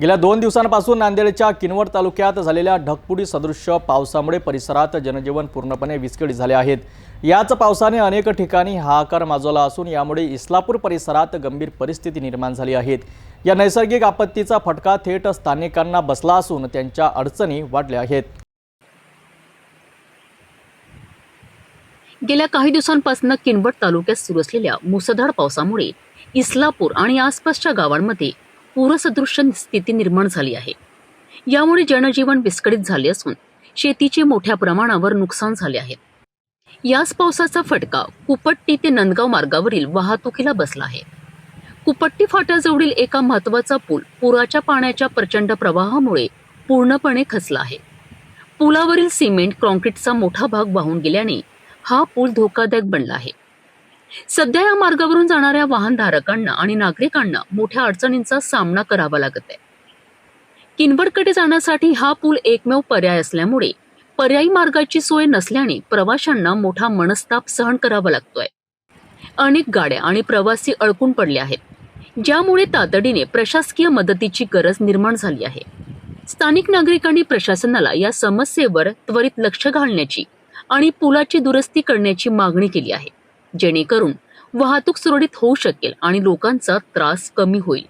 गेल्या दोन दिवसांपासून नांदेडच्या किनवट तालुक्यात झालेल्या ढगपुडी सदृश्य पावसामुळे परिसरात जनजीवन पूर्णपणे विस्कळीत झाले आहेत. याच पावसाने अनेक ठिकाणी हाहाकार माजवला असून यामुळे इस्लापूर परिसरात गंभीर परिस्थिती निर्माण झाली आहेत या नैसर्गिक आपत्तीचा फटका थेट स्थानिकांना बसला असून त्यांच्या अडचणी वाढल्या आहेत. गेल्या काही दिवसांपासून किनवट तालुक्यात सुरू असलेल्या मुसळधार पावसामुळे इस्लापूर आणि आसपासच्या गावांमध्ये पूरसदृश्य स्थिती निर्माण झाली आहे. यामुळे जनजीवन विस्कळीत झाले असून शेतीचे मोठ्या प्रमाणावर नुकसान झाले आहे. याच पावसाचा फटका कुपट्टी ते नंदगाव मार्गावरील वाहतुकीला बसला आहे. कुपट्टी फाट्याजवळील एका महत्त्वाचा पूल पुराच्या पाण्याच्या प्रचंड प्रवाहामुळे पूर्णपणे खचला आहे. पुलावरील सिमेंट कॉन्क्रीटचा मोठा भाग वाहून गेल्याने हा पूल धोकादायक बनला आहे. सध्या या मार्गावरून जाणाऱ्या वाहनधारकांना आणि नागरिकांना मोठ्या अडचणींचा सामना करावा लागत आहे. किनवटकडे जाण्यासाठी हा पूल एकमेव पर्याय असल्यामुळे पर्यायी मार्गाची सोय नसल्याने प्रवाशांना मोठा मनस्ताप सहन करावा लागतोय. अनेक गाड्या आणि प्रवासी अडकून पडले आहेत ज्यामुळे तातडीने प्रशासकीय मदतीची गरज निर्माण झाली आहे. स्थानिक नागरिकांनी प्रशासनाला या समस्येवर त्वरित लक्ष घालण्याची आणि पुलाची दुरुस्ती करण्याची मागणी केली आहे. जेणेकरून वाहतूक सुरळीत होऊ शकेल आणि लोकांचा त्रास कमी होईल.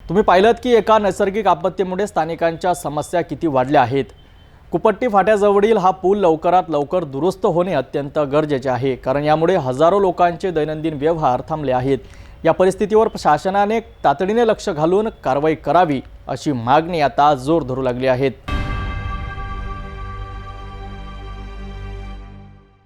तुम्ही पाहिलं की एका नैसर्गिक आपत्तीमुळे स्थानिकांच्या समस्या किती वाढल्या आहेत? कुपट्टी फाट्याजवळील हा पूल लवकरात लवकर दुरुस्त होणे अत्यंत गरजेचे आहे कारण यामुळे हजारो लोकांचे दैनंदिन व्यवहार थांबले आहेत. या परिस्थितीवर शासनाने तातडीने लक्ष घालून कारवाई करावी अशी मागणी आता जोर धरू लागली आहेत